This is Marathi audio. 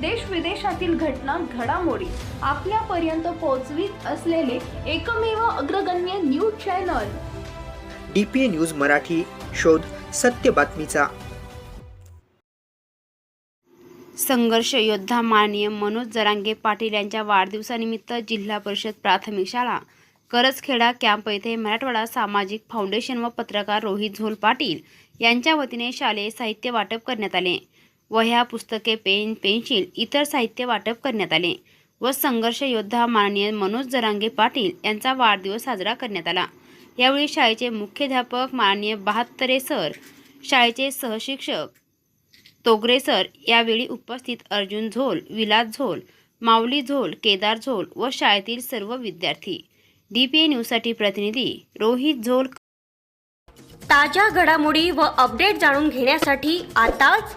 देश विदेशातील घटना घडामोडी आपल्यापर्यंत पोहोचवीत असलेले एकमेव अग्रगण्य news channel. D P A news Marathi शोध सत्य बातमीचा. संघर्ष योद्धा माननीय मनोज जरांगे पाटील यांच्या वाढदिवसानिमित्त जिल्हा परिषद प्राथमिक शाळा करजखेडा कॅम्प येथे मराठवाडा सामाजिक फाउंडेशन व पत्रकार रोहित झोल पाटील यांच्या वतीने शालेय साहित्य वाटप करण्यात आले. वह्या पुस्तके पेन पेन्सिल इतर साहित्य वाटप करण्यात आले व संघर्ष योद्धा माननीय मनोज जरांगे पाटील यांचा वाढदिवस साजरा करण्यात आला. यावेळी शाळेचे मुख्याध्यापक माननीय बहात्तरे सर शाळेचे सहशिक्षक तोगरे सर यावेळी उपस्थित अर्जुन झोल विलास झोल माऊली झोल केदार झोल व शाळेतील सर्व विद्यार्थी. डी पी ए न्यूजसाठी प्रतिनिधी रोहित झोल ताज्या घडामोडी व अपडेट जाणून घेण्यासाठी आताच